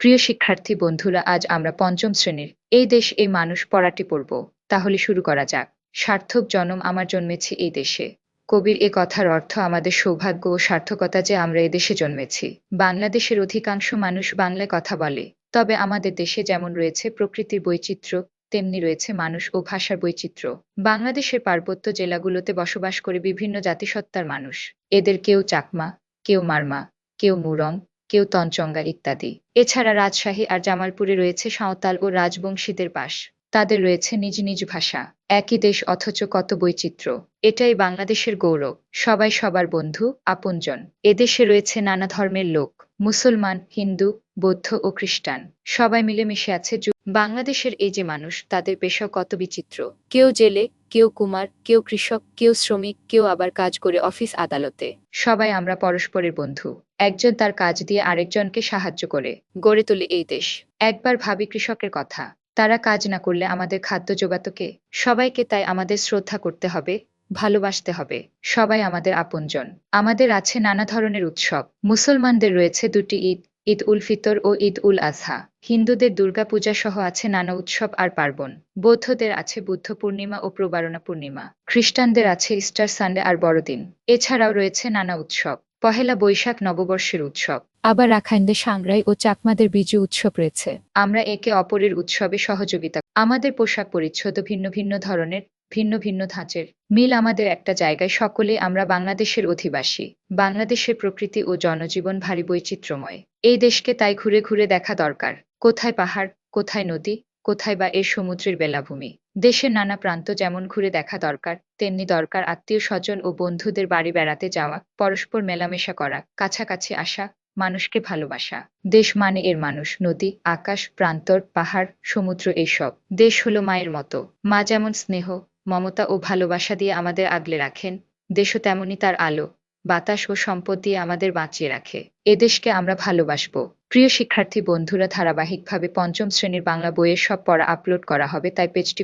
প্রিয় শিক্ষার্থী বন্ধুরা, আজ আমরা পঞ্চম শ্রেণির এই দেশ, এই মানুষ পড়াটি পড়ব। তাহলে শুরু করা যাক। সার্থক জনম আমার জন্মেছি এই দেশে। কবির এ কথার অর্থ আমাদের সৌভাগ্য ও সার্থকতা যে আমরা এ দেশে জন্মেছি। বাংলাদেশের অধিকাংশ মানুষ বাংলায় কথা বলে। তবে আমাদের দেশে যেমন রয়েছে প্রকৃতির বৈচিত্র্য, তেমনি রয়েছে মানুষ ও ভাষার বৈচিত্র্য। বাংলাদেশের পার্বত্য জেলাগুলোতে বসবাস করে বিভিন্ন জাতিসত্তার মানুষ। এদের কেউ চাকমা, কেউ মারমা, কেউ মুরং কেউ তঞ্চঙ্গা ইত্যাদি। এছাড়া রাজশাহী আর জামালপুরে রয়েছে সাঁওতাল ও রাজবংশীদের বাস। তাদের রয়েছে নিজ নিজ ভাষা, একই দেশ অথচ কত বৈচিত্র্য। এটাই বাংলাদেশের গৌরব, সবাই সবার বন্ধু, আপনজন। এদেশে রয়েছে নানা ধর্মের লোক, মুসলমান, হিন্দু বৌদ্ধ ও খ্রিস্টান, সবাই মিলেমিশে আছে বাংলাদেশের এই যে মানুষ, তাদের পেশা কত বিচিত্র। কেউ জেলে, কেউ কুমার, কেউ কৃষক, কেউ শ্রমিক, কেউ আবার কাজ করে অফিস আদালতে। সবাই আমরা পরস্পরের বন্ধু। একজন তার কাজ দিয়ে আরেকজনকে সাহায্য করে, গড়ে তোলে এই দেশ। একবার ভাবি কৃষকের কথা, তারা কাজ না করলে আমাদের খাদ্য জোগাত কে? সবাইকে তাই আমাদের শ্রদ্ধা করতে হবে, ভালোবাসতে হবে। সবাই আমাদের আপনজন। আমাদের আছে নানা ধরনের উৎসব। মুসলমানদের রয়েছে দুটি ঈদ ঈদ উল ফিতর ও ঈদ উল আজহা হিন্দুদের দুর্গাপূজা সহ আছে নানা উৎসব আর পার্বণ। বৌদ্ধদের আছে বুদ্ধ পূর্ণিমা ও প্রবারণা পূর্ণিমা। খ্রিস্টানদের আছে ইস্টার সানডে আর বড়দিন। এছাড়াও রয়েছে নানা উৎসব। পহেলা বৈশাখ নববর্ষের উৎসব। আবার রাখাইনদের সাংরাই ও চাকমাদের বিজু উৎসব রয়েছে। আমরা একে অপরের উৎসবে সহযোগিতা আমাদের পোশাক পরিচ্ছদ ভিন্ন ভিন্ন ধরনের ভিন্ন ভিন্ন ধাঁচের মিল আমাদের একটা জায়গায়। সকলে আমরা বাংলাদেশের অধিবাসী। বাংলাদেশের প্রকৃতি ও জনজীবন ভারী বৈচিত্র্যময়। এই দেশকে তাই ঘুরে ঘুরে দেখা দরকার। কোথায় পাহাড়, কোথায় নদী, কোথায় বা এর সমুদ্রের বেলাভূমি? দেশের নানা প্রান্ত যেমন ঘুরে দেখা দরকার, তেমনি দরকার আত্মীয় স্বজন ও বন্ধুদের বাড়ি বেড়াতে যাওয়া, পরস্পর মেলামেশা করা, কাছাকাছি আসা, মানুষকে ভালোবাসা। দেশ মানে এর মানুষ, নদী, আকাশ, প্রান্তর, পাহাড়, সমুদ্র এইসব দেশ হলো মায়ের মতো। মা যেমন স্নেহ মমতা ও ভালোবাসা দিয়ে আমাদের আগলে রাখেন, দেশও তেমনি তার আলো, বাতাস ও সম্পদ দিয়ে আমাদের বাঁচিয়ে রাখে। এদেশকে আমরা ভালোবাসব। প্রিয় শিক্ষার্থী বন্ধুরা, ধারাবাহিকভাবে পঞ্চম শ্রেণির বাংলা বইয়ের সব পড়া আপলোড করা হবে, তাই পেজটি